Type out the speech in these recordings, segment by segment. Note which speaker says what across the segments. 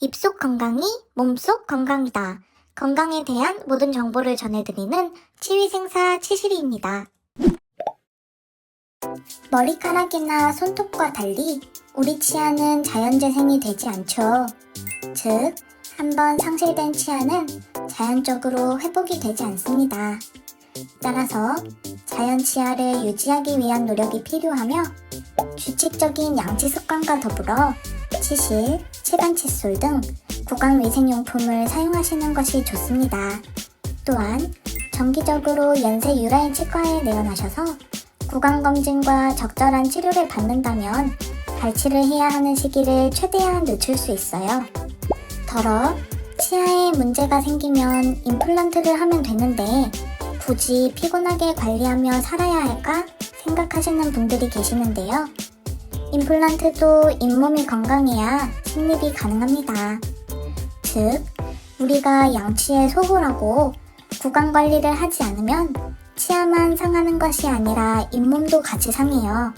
Speaker 1: 입속 건강이 몸속 건강이다. 건강에 대한 모든 정보를 전해드리는 치위생사 치실이입니다. 머리카락이나 손톱과 달리 우리 치아는 자연재생이 되지 않죠. 즉, 한번 상실된 치아는 자연적으로 회복이 되지 않습니다. 따라서 자연 치아를 유지하기 위한 노력이 필요하며 규칙적인 양치 습관과 더불어 치실, 치간 칫솔 등 구강 위생용품을 사용하시는 것이 좋습니다. 또한 정기적으로 연세 유라인 치과에 내원하셔서 구강 검진과 적절한 치료를 받는다면 발치를 해야 하는 시기를 최대한 늦출 수 있어요. 더러 치아에 문제가 생기면 임플란트를 하면 되는데 굳이 피곤하게 관리하며 살아야 할까 생각하시는 분들이 계시는데요. 임플란트도 잇몸이 건강해야 식립이 가능합니다. 즉, 우리가 양치에 소홀하고 구강 관리를 하지 않으면 치아만 상하는 것이 아니라 잇몸도 같이 상해요.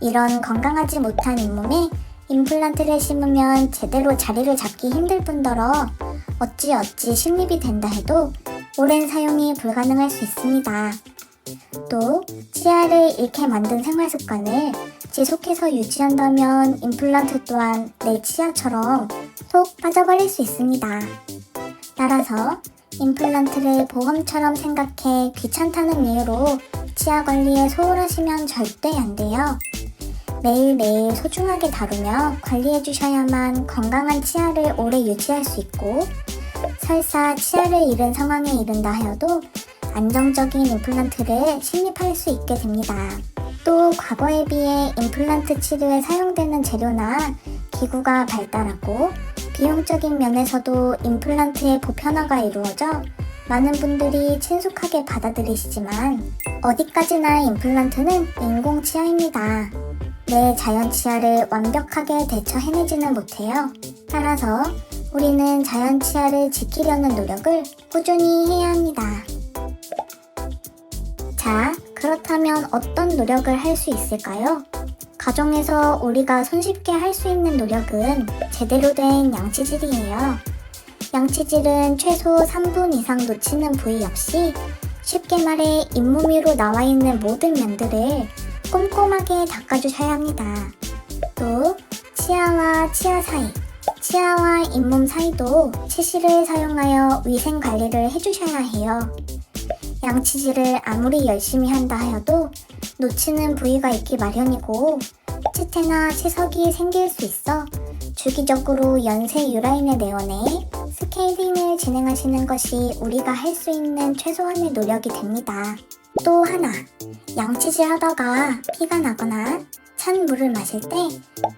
Speaker 1: 이런 건강하지 못한 잇몸에 임플란트를 심으면 제대로 자리를 잡기 힘들 뿐더러 어찌어찌 식립이 된다 해도 오랜 사용이 불가능할 수 있습니다. 또 치아를 잃게 만든 생활 습관을 지속해서 유지한다면 임플란트 또한 내 치아처럼 속 빠져버릴 수 있습니다. 따라서 임플란트를 보험처럼 생각해 귀찮다는 이유로 치아 관리에 소홀하시면 절대 안 돼요. 매일매일 소중하게 다루며 관리해 주셔야만 건강한 치아를 오래 유지할 수 있고 설사 치아를 잃은 상황에 이른다 하여도 안정적인 임플란트를 식립할 수 있게 됩니다. 또 과거에 비해 임플란트 치료에 사용되는 재료나 기구가 발달하고 비용적인 면에서도 임플란트의 보편화가 이루어져 많은 분들이 친숙하게 받아들이시지만 어디까지나 임플란트는 인공 치아입니다. 내 자연 치아를 완벽하게 대처 해내지는 못해요. 따라서 우리는 자연 치아를 지키려는 노력을 꾸준히 해야 합니다. 자, 그렇다면 어떤 노력을 할 수 있을까요? 가정에서 우리가 손쉽게 할 수 있는 노력은 제대로 된 양치질이에요. 양치질은 최소 3분 이상 놓치는 부위 없이 쉽게 말해 잇몸 위로 나와 있는 모든 면들을 꼼꼼하게 닦아주셔야 합니다. 또 치아와 치아 사이, 치아와 잇몸 사이도 치실을 사용하여 위생 관리를 해주셔야 해요. 양치질을 아무리 열심히 한다 하여도 놓치는 부위가 있기 마련이고 치태나 치석이 생길 수 있어 주기적으로 연세 유라인에 내원해 스케일링을 진행하시는 것이 우리가 할 수 있는 최소한의 노력이 됩니다. 또 하나, 양치질 하다가 피가 나거나 찬 물을 마실 때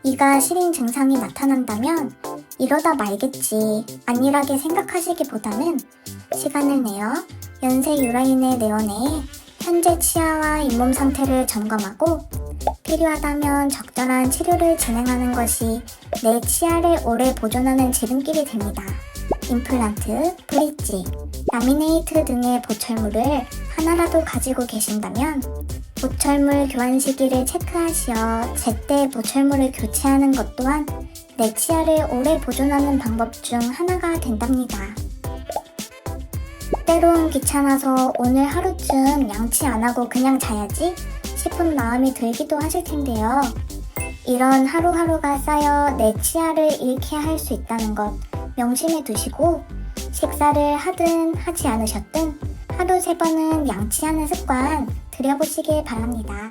Speaker 1: 이가 시린 증상이 나타난다면 이러다 말겠지 안일하게 생각하시기보다는 시간을 내어 연세 유라인에 내원해 현재 치아와 잇몸 상태를 점검하고 필요하다면 적절한 치료를 진행하는 것이 내 치아를 오래 보존하는 지름길이 됩니다. 임플란트, 브릿지, 라미네이트 등의 보철물을 하나라도 가지고 계신다면 보철물 교환 시기를 체크하시어 제때 보철물을 교체하는 것 또한 내 치아를 오래 보존하는 방법 중 하나가 된답니다. 때론 귀찮아서 오늘 하루쯤 양치 안 하고 그냥 자야지 싶은 마음이 들기도 하실 텐데요. 이런 하루하루가 쌓여 내 치아를 잃게 할 수 있다는 것 명심해 두시고 식사를 하든 하지 않으셨든 하루 세 번은 양치하는 습관 들여보시길 바랍니다.